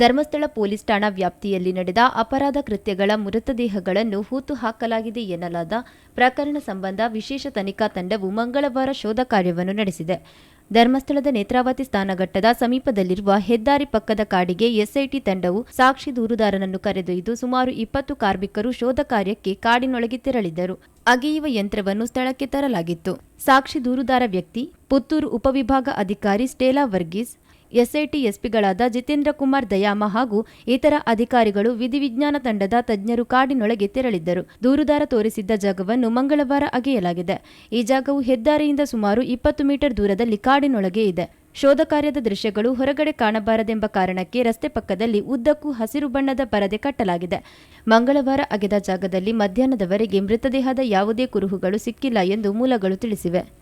Dharmasthala police ಠಾಣಾ ವ್ಯಾಪ್ತಿಯಲ್ಲಿ ನಡೆದ ಅಪರಾಧ ಕೃತ್ಯಗಳ ಮೃತದೇಹಗಳನ್ನು ಹೂತು ಹಾಕಲಾಗಿದೆ ಎನ್ನಲಾದ ಪ್ರಕರಣ ಸಂಬಂಧ ವಿಶೇಷ ತನಿಖಾ ತಂಡವು ಮಂಗಳವಾರ ಶೋಧ ಕಾರ್ಯವನ್ನು ನಡೆಸಿದೆ. ಧರ್ಮಸ್ಥಳದ ನೇತ್ರಾವತಿ ಸ್ಥಾನಘಟ್ಟದ ಸಮೀಪದಲ್ಲಿರುವ ಹೆದ್ದಾರಿ ಪಕ್ಕದ ಕಾಡಿಗೆ ಎಸ್ಐಟಿ ತಂಡವು ಸಾಕ್ಷಿ ದೂರುದಾರನನ್ನು ಕರೆದೊಯ್ದು ಸುಮಾರು ಇಪ್ಪತ್ತು ಕಾರ್ಮಿಕರು ಶೋಧ ಕಾರ್ಯಕ್ಕೆ ಕಾಡಿನೊಳಗೆ ತೆರಳಿದ್ದರು. ಅಗೆಯುವ ಯಂತ್ರವನ್ನು ಸ್ಥಳಕ್ಕೆ ತರಲಾಗಿತ್ತು. ಸಾಕ್ಷಿ ದೂರುದಾರ ವ್ಯಕ್ತಿ, ಪುತ್ತೂರು ಉಪವಿಭಾಗ ಅಧಿಕಾರಿ ಸ್ಟೇಲಾ ವರ್ಗೀಸ್ ಎಸ್ಐಟಿ ಎಸ್ಪಿಗಳಾದ ಜಿತೇಂದ್ರ ಕುಮಾರ್ ದಯಾಮ ಹಾಗೂ ಇತರ ಅಧಿಕಾರಿಗಳು ವಿಧಿವಿಜ್ಞಾನ ತಂಡದ ತಜ್ಞರು ಕಾಡಿನೊಳಗೆ ತೆರಳಿದ್ದರು. ದೂರುದಾರ ತೋರಿಸಿದ್ದ ಜಾಗವನ್ನು ಮಂಗಳವಾರ ಅಗೆಯಲಾಗಿದೆ. ಈ ಜಾಗವು ಹೆದ್ದಾರಿಯಿಂದ ಸುಮಾರು ಇಪ್ಪತ್ತು ಮೀಟರ್ ದೂರದಲ್ಲಿ ಕಾಡಿನೊಳಗೆ ಇದೆ. ಶೋಧ ಕಾರ್ಯದ ದೃಶ್ಯಗಳು ಹೊರಗಡೆ ಕಾಣಬಾರದೆಂಬ ಕಾರಣಕ್ಕೆ ರಸ್ತೆ ಪಕ್ಕದಲ್ಲಿ ಉದ್ದಕ್ಕೂ ಹಸಿರು ಬಣ್ಣದ ಪರದೆ ಕಟ್ಟಲಾಗಿದೆ. ಮಂಗಳವಾರ ಅಗೆದ ಜಾಗದಲ್ಲಿ ಮಧ್ಯಾಹ್ನದವರೆಗೆ ಮೃತದೇಹದ ಯಾವುದೇ ಕುರುಹುಗಳು ಸಿಕ್ಕಿಲ್ಲ ಎಂದು ಮೂಲಗಳು ತಿಳಿಸಿವೆ.